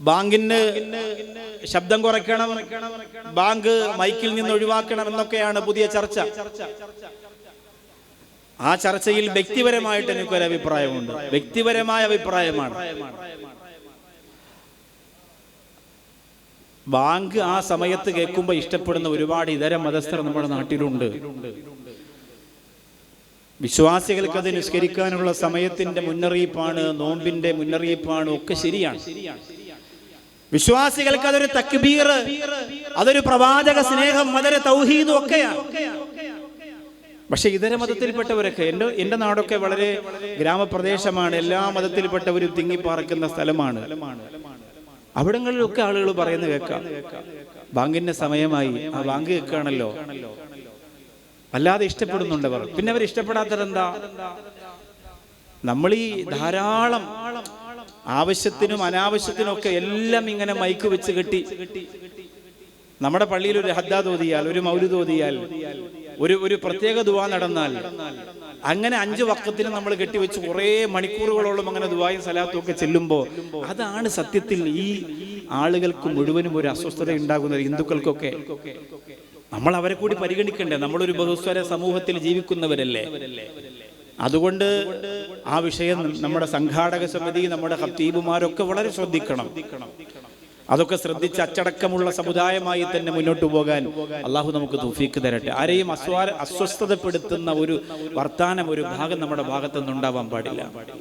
ബാങ്കിന് ശബ്ദം കുറയ്ക്കണം. ബാങ്ക് മൈക്കിൽ നിന്ന് ഒഴിവാക്കണം എന്നൊക്കെയാണ് പുതിയ ചർച്ച. ആ ചർച്ചയിൽ വ്യക്തിപരമായിട്ട് എനിക്കൊരു അഭിപ്രായമുണ്ട്. വ്യക്തിപരമായ അഭിപ്രായമാണ്. ബാങ്ക് ആ സമയത്ത് കേൾക്കുമ്പോൾ ഇഷ്ടപ്പെടുന്ന ഒരുപാട് ഇതര മതസ്ഥർ നമ്മുടെ നാട്ടിലുണ്ട്. വിശ്വാസികൾക്ക് അത് നിസ്കരിക്കാനുള്ള സമയത്തിന്റെ മുന്നറിയിപ്പാണ് നോമ്പിന്റെ മുന്നറിയിപ്പാണ് ഒക്കെ ശരിയാണ്. വിശ്വാസികൾക്ക് അതൊരു തക്ബീർ അതൊരു പ്രവാചക സ്നേഹം അതൊരു തൗഹീദും ഒക്കെയാണ് പക്ഷെ ഇതര മതത്തിൽപ്പെട്ടവരൊക്കെ എന്റെ എന്റെ നാടൊക്കെ വളരെ ഗ്രാമപ്രദേശമാണ് എല്ലാ മതത്തിൽപ്പെട്ടവരും തിങ്ങിപ്പാർക്കുന്ന സ്ഥലമാണ്. അവിടങ്ങളിലൊക്കെ ആളുകൾ പറയുന്ന കേൾക്കാം. ബാങ്കിന്റെ സമയമായി ആ ബാങ്ക് കേൾക്കുകയാണല്ലോ. വല്ലാതെ ഇഷ്ടപ്പെടുന്നുണ്ടവർ. പിന്നെ അവർ ഇഷ്ടപ്പെടാത്തതെന്താ നമ്മൾ ഈ ധാരാളം ആവശ്യത്തിനും അനാവശ്യത്തിനും ഒക്കെ എല്ലാം ഇങ്ങനെ മൈക്ക് വെച്ച് കെട്ടി. നമ്മുടെ പള്ളിയിൽ ഒരു ഹദ്ദാദ് ഓതിയാൽ ഒരു മൗലുദ് ഓതിയാൽ ഒരു ഒരു പ്രത്യേക ദുവാ നടന്നാൽ അങ്ങനെ അഞ്ച് വക്കത്തിന് നമ്മൾ കെട്ടിവെച്ച് കുറേ മണിക്കൂറുകളോളം അങ്ങനെ ദുവായും സലാത്തും ഒക്കെ ചെല്ലുമ്പോൾ അതാണ് സത്യത്തിൽ ഈ ആളുകൾക്ക് മുഴുവനും ഒരു അസ്വസ്ഥത ഉണ്ടാകുന്നത് ഹിന്ദുക്കൾക്കൊക്കെ. നമ്മൾ അവരെ കൂടി പരിഗണിക്കണ്ടേ? നമ്മളൊരു ബഹുസ്വര സമൂഹത്തിൽ ജീവിക്കുന്നവരല്ലേ? അതുകൊണ്ട് ആ വിഷയം നമ്മുടെ സംഘാടക സമിതി നമ്മുടെ ഹത്തീബുമാരൊക്കെ വളരെ ശ്രദ്ധിക്കണം. അതൊക്കെ ശ്രദ്ധിച്ച് അച്ചടക്കമുള്ള സമുദായമായി തന്നെ മുന്നോട്ട് പോകാൻ അള്ളാഹു നമുക്ക് തുഫീക്ക് തരട്ടെ. ആരെയും അസ്വാ അസ്വസ്ഥതപ്പെടുത്തുന്ന ഒരു വർത്താനം ഒരു ഭാഗം നമ്മുടെ ഭാഗത്തുനിന്നുണ്ടാവാൻ പാടില്ല.